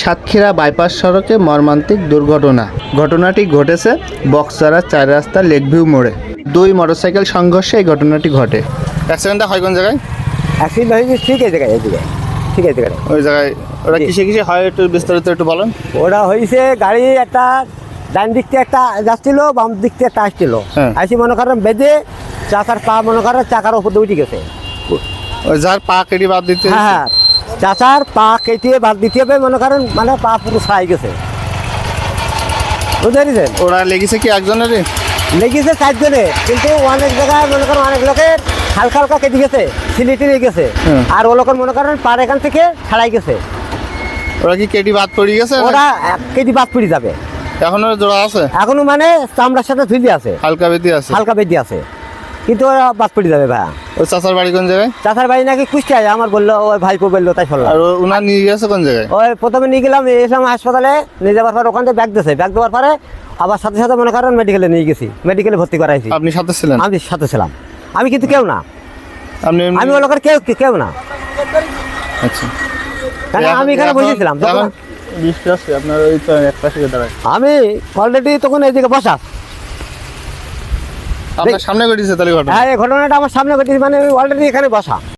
Satkhira bypass সড়কে মর্মান্তিক দুর্ঘটনা। ঘটনাটি ঘটেছে বক্সারা চার রাস্তা লেকভিউ মোড়ে। দুই মোটরসাইকেল সংঘর্ষে এই ঘটনাটি ঘটে। অ্যাক্সিডেন্টটা হয় কোন জায়গায়? অ্যাক্সিডেন্ট হয়েছে ঠিক আছে এই জায়গায় ঠিক আছে জায়গায়। ওই জায়গায় ওরা কিসে কিসে হয় একটু বিস্তারিত একটু বলেন। ওরা হয়েছে গাড়ি একটা ডান দিক থেকে একটা যাচ্ছিল বাম দিক থেকে একটা আসছিল। হ্যাঁ। আসি মনে করেন বেঁধে চাকার পা মনে করেন চাকার উপর দিয়ে উঠে গেছে। যার পা কেটে বাদ দিতে হ্যাঁ হ্যাঁ। চাচার পা কেটে বাদ দিতে হবে মনে করেন মানে পা পুরো ছাই গেছে। বুঝতে পেরেছেন? ওরা লেগেছে কি একজনেরই লেগেছে চারজনে কিন্তু অনেক জায়গায় মনে করেন অনেক লোকের হালকা হালকা কেটে গেছে সিলিটি গেছে। আর ও লোকের মনে করেন পার এখান থেকে ছাড়াই গেছে। ওরা কি কেটে বাদ পড়ে গেছে? ওরা এক কেজি বাদ পড়ে যাবে। এখনও জোড়া আছে? এখনও মানে চামড়ার সাথে ঝুলি আছে। হালকা বেদি আছে? হালকা বেদি আছে। কিন্তু ওরা বাদ পড়ে যাবে ভাই ওই চাচার বাড়ি কোন জায়গায়? চাচার বাড়ি নাকি কুষ্টিয়ায় আমার বলল ওই ভাইপো বলল তাই শুনলাম আর ও- উনার নিয়ে গেছে কোন জায়গায়? ওই প্রথমে নিয়ে গেলাম এসলাম হাসপাতালে নিয়ে যাওয়ার পর ওখান থেকে ব্যাগ দিয়েছে ব্যাগ দেওয়ার পরে আবার সাথে সাথে মনে করেন মেডিকেলে নিয়ে গেছি। মেডিকেলে ভর্তি করাইছি। আপনি সাথে ছিলেন? আমি সাথে ছিলাম। আমি কিন্তু কেউ না। আপনি আমি ও লোকের কেউ কেউ না। আচ্ছা। আমি এখানে বসেছিলাম ওই আমি অলরেডি তখন এইদিকে বসা। আপনার সামনে ঘটেছে তাহলে ঘটনা। হ্যাঁ এই ঘটনাটা আমার সামনে ঘটেছে মানে অলরেডি এখানে বসা।